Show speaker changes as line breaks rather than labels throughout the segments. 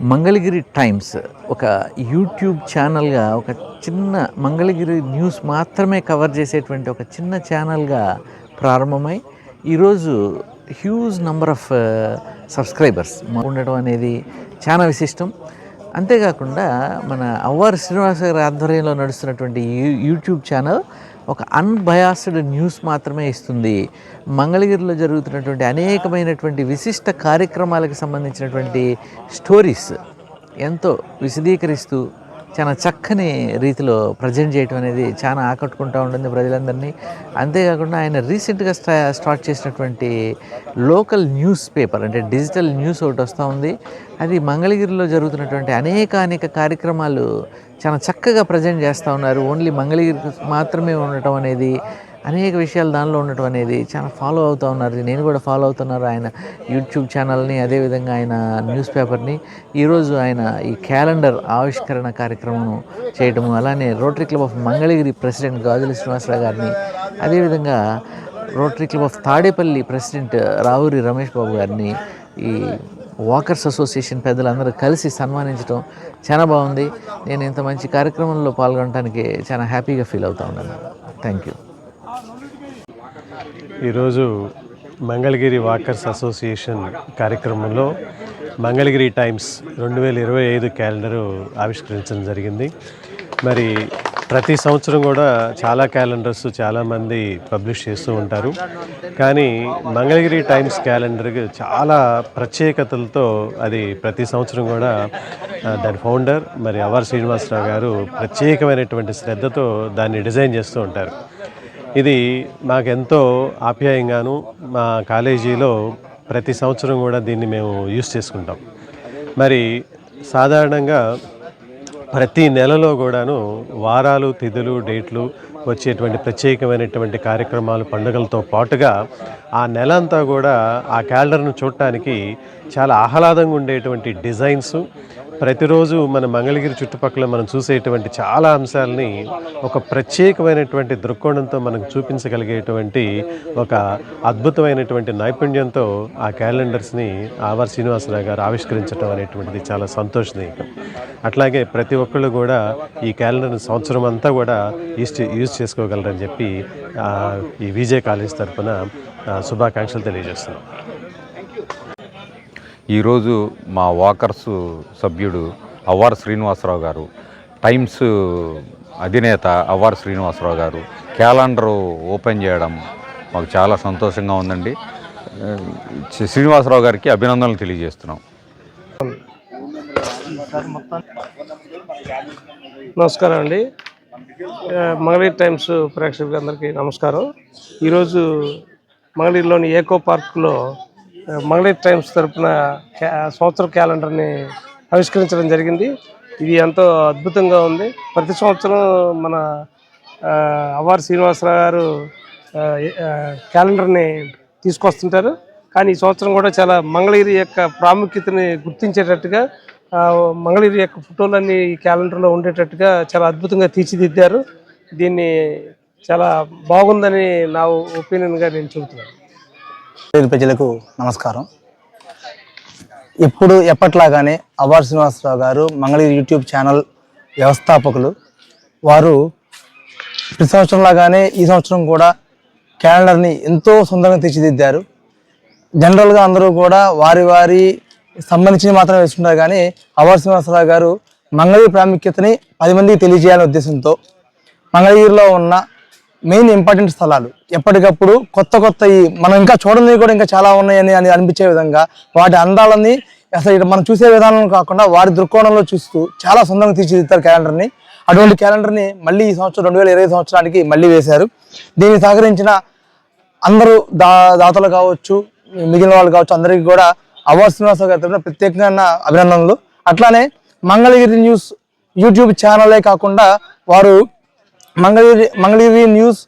Mangalagiri times ఒక YouTube ఛానల్గా ఒక చిన్న మంగళగిరి న్యూస్ మాత్రమే కవర్ చేసేటువంటి ఒక చిన్న ఛానల్గా ప్రారంభమై ఈరోజు హ్యూజ్ నంబర్ ఆఫ్ సబ్స్క్రైబర్స్ ఉండడం అనేది చాలా విశిష్టం. అంతేకాకుండా మన అవ్వారు శ్రీనివాస గారి ఆధ్వర్యంలో నడుస్తున్నటువంటి యూ యూట్యూబ్ ఛానల్ ఒక అన్బయాస్డ్ న్యూస్ మాత్రమే ఇస్తుంది. మంగళగిరిలో జరుగుతున్నటువంటి అనేకమైనటువంటి విశిష్ట కార్యక్రమాలకు సంబంధించినటువంటి స్టోరీస్ ఎంతో విశదీకరిస్తూ చాలా చక్కని రీతిలో ప్రజెంట్ చేయటం అనేది చాలా ఆకట్టుకుంటూ ఉంటుంది ప్రజలందరినీ. అంతేకాకుండా ఆయన రీసెంట్గా స్టా స్టార్ట్ చేసినటువంటి లోకల్ న్యూస్ పేపర్ అంటే డిజిటల్ న్యూస్ ఒకటి వస్తూ ఉంది. అది మంగళగిరిలో జరుగుతున్నటువంటి అనేక అనేక కార్యక్రమాలు చాలా చక్కగా ప్రజెంట్ చేస్తూ ఉన్నారు. ఓన్లీ మంగళగిరికి మాత్రమే ఉండటం అనేది అనేక విషయాలు దానిలో ఉండటం అనేది చాలా ఫాలో అవుతూ ఉన్నారు. నేను కూడా ఫాలో అవుతున్నారు. ఆయన యూట్యూబ్ ఛానల్ని అదేవిధంగా ఆయన న్యూస్ పేపర్ని ఈరోజు ఆయన ఈ క్యాలెండర్ ఆవిష్కరణ కార్యక్రమం చేయటము అలానే rotary club of Mangalagiri president Gajula Srinivasarao గారిని అదేవిధంగా rotary club of Tadepalli president Ravuri Ramesh Babu గారిని ఈ వాకర్స్ అసోసియేషన్ పెద్దలందరూ కలిసి సన్మానించడం చాలా బాగుంది. నేను ఇంత మంచి కార్యక్రమంలో పాల్గొనడానికి చాలా హ్యాపీగా ఫీల్ అవుతా ఉన్నాను. థ్యాంక్ యూ
ఈరోజు మంగళగిరి వాకర్స్ అసోసియేషన్ కార్యక్రమంలో మంగళగిరి టైమ్స్ రెండు వేల ఇరవై ఐదు క్యాలెండరు ఆవిష్కరించడం జరిగింది. మరి ప్రతి సంవత్సరం కూడా చాలా క్యాలెండర్స్ చాలామంది పబ్లిష్ చేస్తూ ఉంటారు. కానీ మంగళగిరి టైమ్స్ క్యాలెండర్కి చాలా ప్రత్యేకతలతో అది ప్రతి సంవత్సరం కూడా దాని ఫౌండర్ మరి అవర్ శ్రీనివాసరావు గారు ప్రత్యేకమైనటువంటి శ్రద్ధతో దాన్ని డిజైన్ చేస్తూ ఉంటారు. ఇది మాకెంతో ఆప్యాయంగాను మా కాలేజీలో ప్రతి సంవత్సరం కూడా దీన్ని మేము యూస్ చేసుకుంటాం. మరి సాధారణంగా ప్రతి నెలలో కూడాను వారాలు తిథులు డేట్లు వచ్చేటువంటి ప్రత్యేకమైనటువంటి కార్యక్రమాలు పండుగలతో పాటుగా ఆ నెల అంతా కూడా ఆ క్యాలెండర్ను చూడటానికి చాలా ఆహ్లాదంగా ఉండేటువంటి డిజైన్స్ ప్రతిరోజు మన మంగళగిరి చుట్టుపక్కల మనం చూసేటువంటి చాలా అంశాలని ఒక ప్రత్యేకమైనటువంటి దృక్కోణంతో మనకు చూపించగలిగేటువంటి ఒక అద్భుతమైనటువంటి నైపుణ్యంతో ఆ క్యాలెండర్స్ని ఆవర్ శ్రీనివాసరావు గారు ఆవిష్కరించడం అనేటువంటిది చాలా సంతోషదాయకం. అట్లాగే ప్రతి ఒక్కళ్ళు కూడా ఈ క్యాలెండర్ని సంవత్సరం అంతా కూడా యూస్ యూజ్ చేసుకోగలరని చెప్పి ఈ విజయ కాలేజ్ తరఫున శుభాకాంక్షలు తెలియజేస్తున్నాం.
ఈరోజు మా వాకర్స్ సభ్యుడు అవ్వార్ శ్రీనివాసరావు గారు టైమ్స్ అధినేత అవ్వార్ శ్రీనివాసరావు గారు క్యాలెండర్ ఓపెన్ చేయడం మాకు చాలా సంతోషంగా ఉందండి. శ్రీనివాసరావు గారికి అభినందనలు తెలియజేస్తున్నాం.
నమస్కారం అండి. మంగళగిరి టైమ్స్ ప్రేక్షకులందరికీ నమస్కారం. ఈరోజు మంగళగిరిలోని ఏకో పార్క్లో ఆ, మంగళగిరి టైమ్స్ తరపున సంవత్సర క్యాలెండర్ని ఆవిష్కరించడం జరిగింది. ఇది ఎంతో అద్భుతంగా ఉంది. ప్రతి సంవత్సరం మన అవార్ శ్రీనివాసరావు గారు క్యాలెండర్ని తీసుకొస్తుంటారు. కానీ ఈ సంవత్సరం కూడా చాలా మంగళగిరి యొక్క ప్రాముఖ్యతని గుర్తించేటట్టుగా ఆ, మంగళగిరి యొక్క ఫోటోలన్నీ ఈ క్యాలెండర్లో ఉండేటట్టుగా చాలా అద్భుతంగా తీర్చిదిద్దారు. దీన్ని చాలా బాగుందని నా ఒపీనియన్గా నేను చెబుతున్నాను.
ప్రజలకు నమస్కారం. ఇప్పుడు ఎప్పట్లాగానే అవార్ శ్రీనివాసరావు గారు మంగళగిరి యూట్యూబ్ ఛానల్ వ్యవస్థాపకులు. వారు ప్రతి సంవత్సరం లాగానే ఈ సంవత్సరం కూడా క్యాలెండర్ని ఎంతో సుందరంగా తీర్చిదిద్దారు. జనరల్గా అందరూ కూడా వారి వారి సంబంధించి మాత్రమే వేసుకుంటారు కానీ అవార్ శ్రీనివాసరావు గారు మంగళగిరి ప్రాముఖ్యతని పది మందికి తెలియజేయాలనే ఉద్దేశంతో మంగళగిరిలో ఉన్న మెయిన్ ఇంపార్టెంట్ స్థలాలు. ఎప్పటికప్పుడు కొత్త కొత్త ఈ మనం ఇంకా చూడనివి కూడా ఇంకా చాలా ఉన్నాయని అని అనిపించే విధంగా వాటి అందాలని అసలు ఇక్కడ మనం చూసే విధానం కాకుండా వారి దృక్కోణంలో చూస్తూ చాలా సొంతంగా తీర్చిదిద్దారు క్యాలెండర్ని. అటువంటి క్యాలెండర్ని మళ్ళీ ఈ సంవత్సరం రెండు వేల ఇరవై సంవత్సరానికి మళ్ళీ వేశారు. దీన్ని సహకరించిన అందరూ దా దాతలు కావచ్చు మిగిలిన వాళ్ళు కావచ్చు అందరికీ కూడా అవార్ శ్రీనివాస గారి తరఫున ప్రత్యేకంగా అభినందనలు. అట్లానే మంగళగిరి న్యూస్ యూట్యూబ్ ఛానలే కాకుండా వారు Mangalagiri Mangalagiri news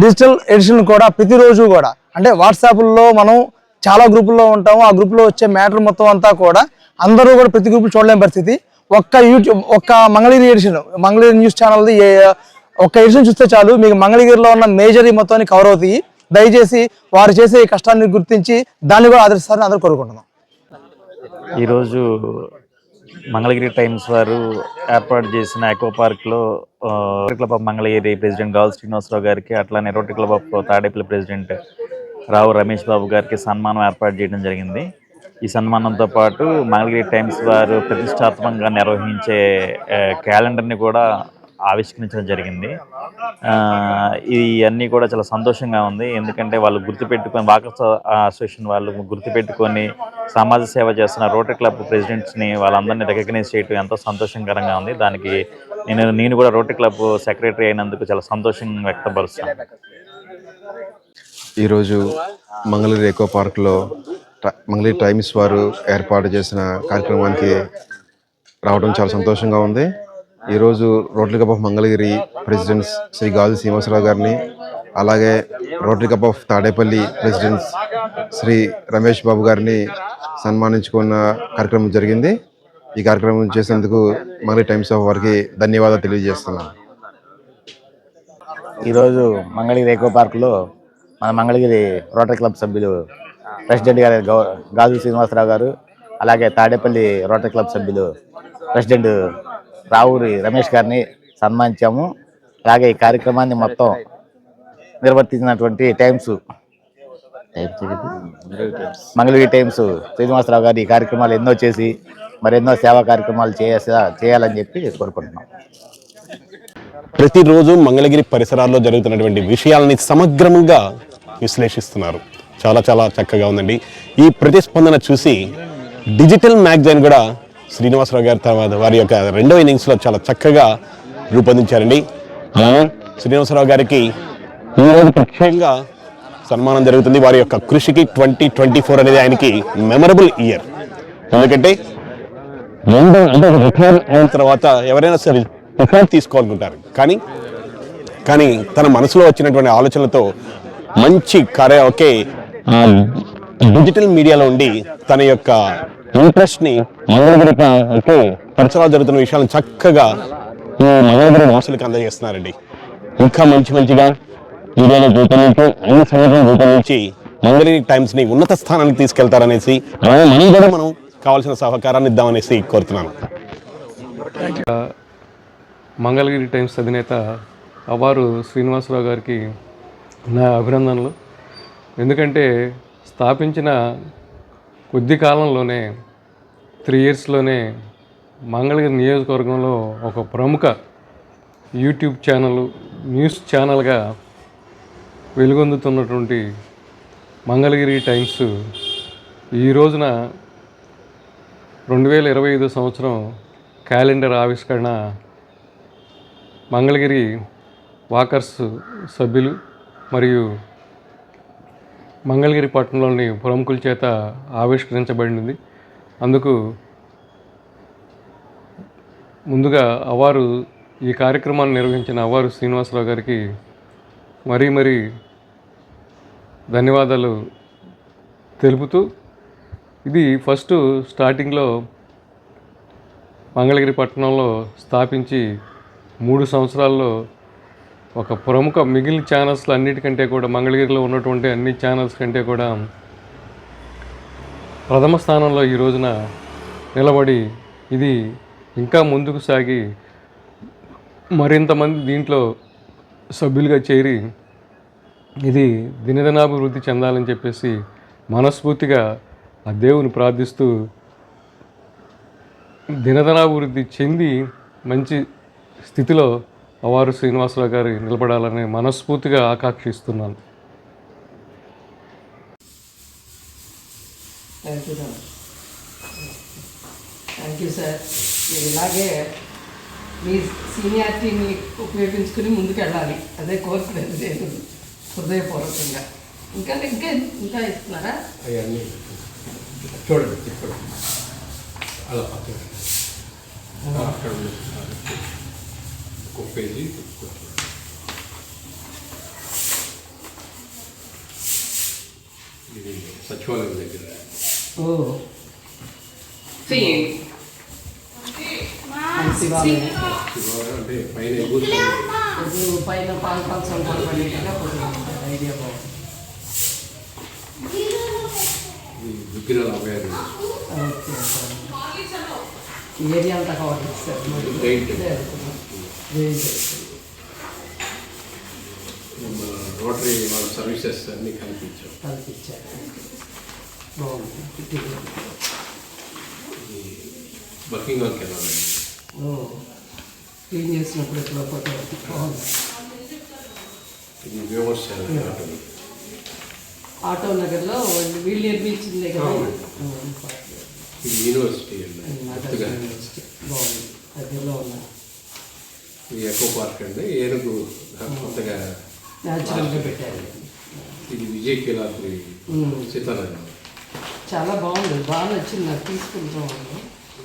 digital edition కూడా ప్రతిరోజు కూడా. అంటే వాట్సాప్లో మనం చాలా గ్రూపుల్లో ఉంటాము. ఆ గ్రూప్లో వచ్చే మ్యాటర్ మొత్తం అంతా కూడా అందరూ కూడా ప్రతి గ్రూప్ చూడలేని పరిస్థితి. ఒక్క యూట్యూబ్ ఒక్క మంగళగిరి ఎడిషన్ మంగళగిరి న్యూస్ ఛానల్ది ఒక్క ఎడిషన్ చూస్తే చాలు. మీకు మంగళగిరిలో ఉన్న మేజర్ మొత్తాన్ని కవర్ అవుతాయి. దయచేసి వారు చేసే ఈ కష్టాన్ని గుర్తించి దాన్ని కూడా ఆదరిస్తారని అందరూ కోరుకుంటున్నాం.
ఈరోజు మంగళగిరి టైమ్స్ వారు ఏర్పాటు చేసిన ఎకో పార్క్లో ఆ, rotary club of Mangalagiri president gall Srinivasarao గారికి అట్లానే rotary club of Tadepalli president Rao Ramesh Babu గారికి సన్మానం ఏర్పాటు చేయడం జరిగింది. ఈ సన్మానంతో పాటు మంగళగిరి టైమ్స్ వారు ప్రతిష్టాత్మకంగా నిర్వహించే క్యాలెండర్ని కూడా ఆవిష్కరించడం జరిగింది. ఇది ఇవన్నీ కూడా చాలా సంతోషంగా ఉంది. ఎందుకంటే వాళ్ళు గుర్తుపెట్టుకొని వాకర్స్ అసోసియేషన్ వాళ్ళు గుర్తుపెట్టుకొని సమాజ సేవ చేస్తున్న రోటరీ క్లబ్ ప్రెసిడెంట్స్ని వాళ్ళందరినీ రికగ్నైజ్ చేయడం ఎంతో సంతోషకరంగా ఉంది. దానికి నేను నేను కూడా రోటరీ క్లబ్ సెక్రటరీ అయినందుకు చాలా సంతోషం వ్యక్తపరుస్తాను.
ఈరోజు మంగళగిరి ఎకో పార్క్లో మంగళగిరి టైమ్స్ వారు ఏర్పాటు చేసిన కార్యక్రమానికి రావడం చాలా సంతోషంగా ఉంది. ఈరోజు rotary club of Mangalagiri president Shri Gaju Srinivasarao గారిని అలాగే rotary club of Tadepalli president Shri Ramesh Babu గారిని సన్మానించుకున్న కార్యక్రమం జరిగింది. ఈ కార్యక్రమం చేసేందుకు మంగళగిరి టైమ్స్ ఆఫ్ వారికి ధన్యవాదాలు తెలియజేస్తున్నాను.
ఈరోజు మంగళగిరి ఎకో పార్క్లో మన మంగళగిరి రోటరీ క్లబ్ సభ్యులు ప్రెసిడెంట్ గారు గాజు శ్రీనివాసరావు గారు అలాగే తాడేపల్లి రోటరీ క్లబ్ సభ్యులు ప్రెసిడెంట్ రావూరి రమేష్ గారిని సన్మానించాము. అలాగే ఈ కార్యక్రమాన్ని మొత్తం నిర్వర్తించినటువంటి టైమ్స్ మంగళగిరి టైమ్స్ శ్రీనివాసరావు గారు ఈ కార్యక్రమాలు ఎన్నో చేసి మరెన్నో సేవా కార్యక్రమాలు చేయాల్సి చేయాలని చెప్పి కోరుకుంటున్నాం.
ప్రతిరోజు మంగళగిరి పరిసరాల్లో జరుగుతున్నటువంటి విషయాలని సమగ్రంగా విశ్లేషిస్తున్నారు. చాలా చాలా చక్కగా ఉందండి. ఈ ప్రతిస్పందన చూసి డిజిటల్ మ్యాగజైన్ కూడా శ్రీనివాసరావు గారి తర్వాత వారి యొక్క రెండో ఇన్నింగ్స్లో చాలా చక్కగా రూపొందించారండి. శ్రీనివాసరావు గారికి ఈరోజు ప్రత్యేకంగా సన్మానం జరుగుతుంది. వారి యొక్క కృషికి ట్వంటీ ట్వంటీ ఫోర్ అనేది ఆయనకి మెమరబుల్ ఇయర్. ఎందుకంటే రెండు అంటే రిటైర్ అయిన తర్వాత ఎవరైనా సరే రిటైర్ తీసుకోవాలనుకుంటారు. కానీ కానీ తన మనసులో వచ్చినటువంటి ఆలోచనలతో మంచి కార్య ఒకే డిజిటల్ మీడియాలో ఉండి తన యొక్క ఇంట్రెస్ట్ని మంగళగిరి ఒకే పరిసరాలు జరుగుతున్న విషయాలను చక్కగా ఈ మంగళగిరి వాసులకు అందజేస్తున్నారండి. ఇంకా మంచి మంచిగా మీడియాలో రూపొందించి అన్ని సంఘటనలు రూపొందించి మంగళగిరి టైమ్స్ని ఉన్నత స్థానానికి తీసుకెళ్తారనేసి మనం కూడా మనం కావాల్సిన సహకారాన్ని ఇద్దామనేసి కోరుతున్నాను.
మంగళగిరి టైమ్స్ అధినేత అవారు శ్రీనివాసరావు గారికి నా అభినందనలు. ఎందుకంటే స్థాపించిన కొద్ది కాలంలోనే త్రీ ఇయర్స్లోనే మంగళగిరి నియోజకవర్గంలో ఒక ప్రముఖ యూట్యూబ్ ఛానల్ న్యూస్ ఛానల్గా వెలుగొందుతున్నటువంటి మంగళగిరి టైమ్స్ ఈ రోజున రెండు వేల ఇరవై ఐదు సంవత్సరం క్యాలెండర్ ఆవిష్కరణ మంగళగిరి వాకర్స్ సభ్యులు మరియు మంగళగిరి పట్టణంలోని ప్రముఖుల చేత ఆవిష్కరించబడింది. అందుకు ముందుగా అవారు ఈ కార్యక్రమాన్ని నిర్వహించిన అవారు శ్రీనివాసరావు గారికి మరీ మరీ ధన్యవాదాలు తెలుపుతూ ఇది ఫస్ట్ స్టార్టింగ్లో మంగళగిరి పట్టణంలో స్థాపించి మూడు సంవత్సరాల్లో ఒక ప్రముఖ మిగిలిన ఛానల్స్లో అన్నిటికంటే కూడా మంగళగిరిలో ఉన్నటువంటి అన్ని ఛానల్స్ కంటే కూడా ప్రథమ స్థానంలో ఈ రోజున నిలబడి ఇది ఇంకా ముందుకు సాగి మరింతమంది దీంట్లో సభ్యులుగా చేరి ఇది దినదినాభివృద్ధి చెందాలని చెప్పేసి మనస్ఫూర్తిగా ఆ దేవుని ప్రార్థిస్తూ దినదనాభివృద్ధి చెంది మంచి స్థితిలో అవారు శ్రీనివాసరావు గారు నిలబడాలని మనస్ఫూర్తిగా ఆకాంక్షిస్తున్నాను.
Thank you sir thank you sir మీరు ఇలాగే మీ సీనియారిటీని ఉపయోగించుకుని ముందుకు వెళ్ళాలి అదే కోరుకునేది నేను హృదయపూర్వకంగా. ఇంకా ఇంకా ఇంకా ఇస్తున్నారా?
చూడండి అలా పేజీ ఇది సచివాలయం దగ్గర
ఓ శివాలయం
అంటే పైన
ఇప్పుడు పైన పాలు కొద్దిగా ఐడియా బాగుంది
విగ్రహాల
ఏరియా అంతా కవర్ వేస్తుంది.
రోటరీ వాళ్ళ సర్వీసెస్ అన్నీ కనిపించాం
కల్పించారు. బాగుంది
బకింగ్హామ్ కెనాల్
క్లీన్ చేసినప్పుడు ఎట్లా ఫోటో బాగుంది.
ఇది వ్యూవర్స్
ఆటో నగర్లో వాళ్ళు నిర్మించిందే కదా?
ఇది యూనివర్సిటీ.
బాగుంది. దగ్గరలో ఉన్న
ఇది ఎకో పార్క్ అండి ఏనుగు కొత్తగా
న్యాచురల్గా పెట్టారు.
ఇది విజయ్ కిలాద్రి సీతానగరం
చాలా బాగుంది. బాగా నచ్చింది. నాకు తీసుకుంటాం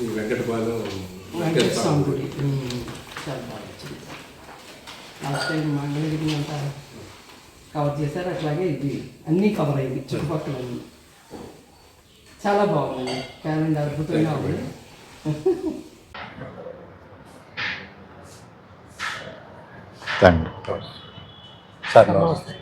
ఇది వెంకటపాలెం
వెంకటేశ్వర స్వామి గుడి. చాలా బాగా నచ్చింది. లాస్ట్ టైం మంగళగిరి అంతా కవర్ చేశారు. అట్లాగే ఇది అన్నీ కవర్ అయింది. చుట్టుపక్కల చాలా బాగుంది. క్యాలెండర్ అద్భుతంగా ఉంది.
థ్యాంక్ యూ సార్ నమస్తే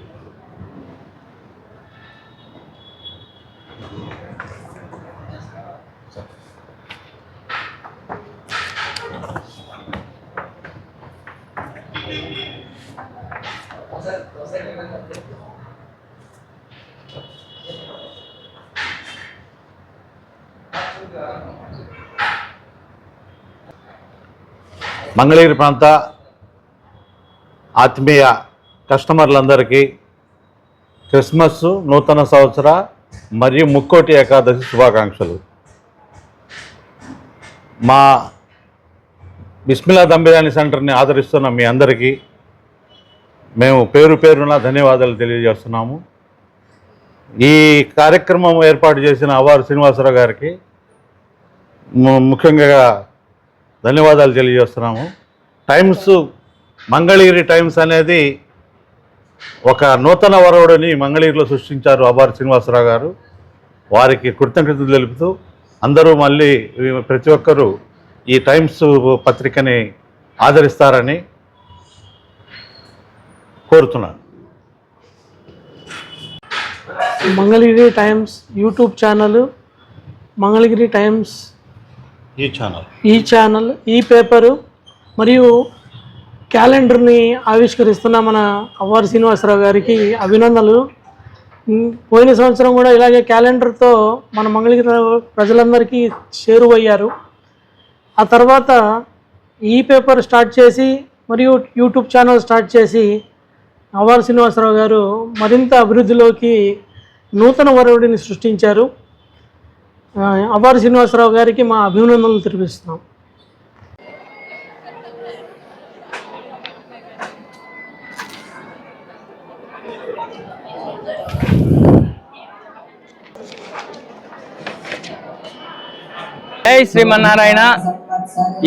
మంగళగిరి ప్రాంత ఆత్మీయ కస్టమర్లందరికీ క్రిస్మస్ నూతన సంవత్సర మరియు ముక్కోటి ఏకాదశి శుభాకాంక్షలు. మా బిస్మిలా దమ్ బిర్యానీ సెంటర్ని ఆదరిస్తున్న మీ అందరికీ మేము పేరు పేరున ధన్యవాదాలు తెలియజేస్తున్నాము. ఈ కార్యక్రమం ఏర్పాటు చేసిన అవారు శ్రీనివాసరావు గారికి ముఖ్యంగా ధన్యవాదాలు తెలియజేస్తున్నాము. టైమ్స్ మంగళగిరి టైమ్స్ అనేది ఒక నూతన వరవుడిని మంగళగిరిలో సృష్టించారు అబార్ శ్రీనివాసరావు గారు. వారికి కృతజ్ఞతలు తెలుపుతూ అందరూ మళ్ళీ ప్రతి ఒక్కరూ ఈ టైమ్స్ పత్రికని ఆదరిస్తారని కోరుతున్నాను.
Mangalagiri Times YouTube channel Mangalagiri Times
ఈ ఛానల్.
ఈ ఛానల్ ఈ పేపరు మరియు క్యాలెండర్ని ఆవిష్కరిస్తున్న మన అవ్వారు శ్రీనివాసరావు గారికి అభినందనలు. పోయిన సంవత్సరం కూడా ఇలాగే క్యాలెండర్తో మన మంగళగిరి ప్రజలందరికీ చేరువయ్యారు. ఆ తర్వాత ఈ పేపర్ స్టార్ట్ చేసి మరియు యూట్యూబ్ ఛానల్ స్టార్ట్ చేసి అవ్వారు శ్రీనివాసరావు గారు మరింత అభివృద్ధిలోకి నూతన వరవుడిని సృష్టించారు. ఆ, అవ్వారు శ్రీనివాసరావు గారికి మా అభినందనలు తెలిపిస్తున్నాం.
జై శ్రీమన్నారాయణ.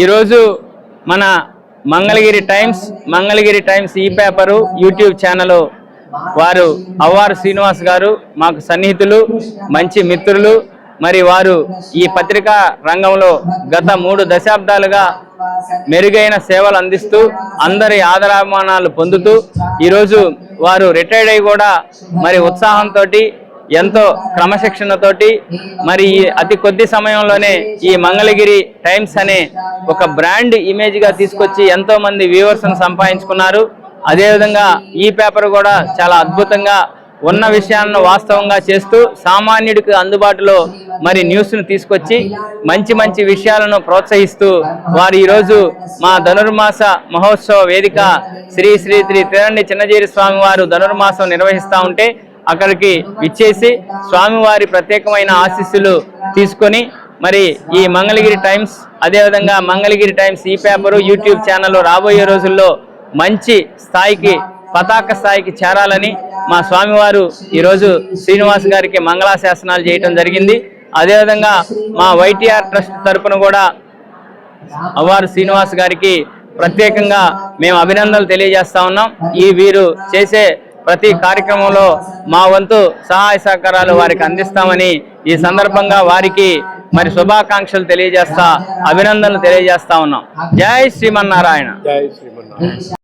ఈరోజు మన మంగళగిరి టైమ్స్ మంగళగిరి టైమ్స్ ఈ పేపరు యూట్యూబ్ ఛానల్ వారు అవ్వారు శ్రీనివాస్ గారు మాకు సన్నిహితులు మంచి మిత్రులు మరి వారు ఈ పత్రికా రంగంలో గత మూడు దశాబ్దాలుగా మెరుగైన సేవలు అందిస్తూ అందరి ఆదరాభిమానాలు పొందుతూ ఈరోజు వారు రిటైర్డ్ అయి కూడా మరి ఉత్సాహంతో ఎంతో క్రమశిక్షణతోటి మరి అతి కొద్ది సమయంలోనే ఈ మంగళగిరి టైమ్స్ అనే ఒక బ్రాండ్ ఇమేజ్గా తీసుకొచ్చి ఎంతో మంది వ్యూవర్స్ సంపాదించుకున్నారు. అదేవిధంగా ఈ పేపర్ కూడా చాలా అద్భుతంగా ఉన్న విషయాలను వాస్తవంగా చేస్తూ సామాన్యుడికి అందుబాటులో మరి న్యూస్ను తీసుకొచ్చి మంచి మంచి విషయాలను ప్రోత్సహిస్తూ వారు ఈరోజు మా ధనుర్మాస మహోత్సవ వేదిక శ్రీ శ్రీ శ్రీ తిరణి చిన్నజీరి స్వామి వారు ధనుర్మాసం నిర్వహిస్తూ ఉంటే అక్కడికి ఇచ్చేసి స్వామివారి ప్రత్యేకమైన ఆశీస్సులు తీసుకొని మరి ఈ మంగళగిరి టైమ్స్ అదేవిధంగా మంగళగిరి టైమ్స్ ఈ పేపరు యూట్యూబ్ ఛానల్ రాబోయే రోజుల్లో మంచి స్థాయికి పతాక స్థాయికి చేరాలని మా స్వామివారు ఈరోజు శ్రీనివాస్ గారికి మంగళాశాసనాలు చేయటం జరిగింది. అదేవిధంగా మా వైటీఆర్ ట్రస్ట్ తరఫున కూడా అవ్వారు శ్రీనివాస్ గారికి ప్రత్యేకంగా మేము అభినందనలు తెలియజేస్తా ఉన్నాం. ఈ వీరు చేసే ప్రతి కార్యక్రమంలో మా వంతు సహాయ సహకారాలు వారికి అందిస్తామని ఈ సందర్భంగా వారికి మరి శుభాకాంక్షలు తెలియజేస్తా అభినందనలు తెలియజేస్తా ఉన్నాం. జై శ్రీమన్నారాయణ.
జై శ్రీమన్నారాయణ.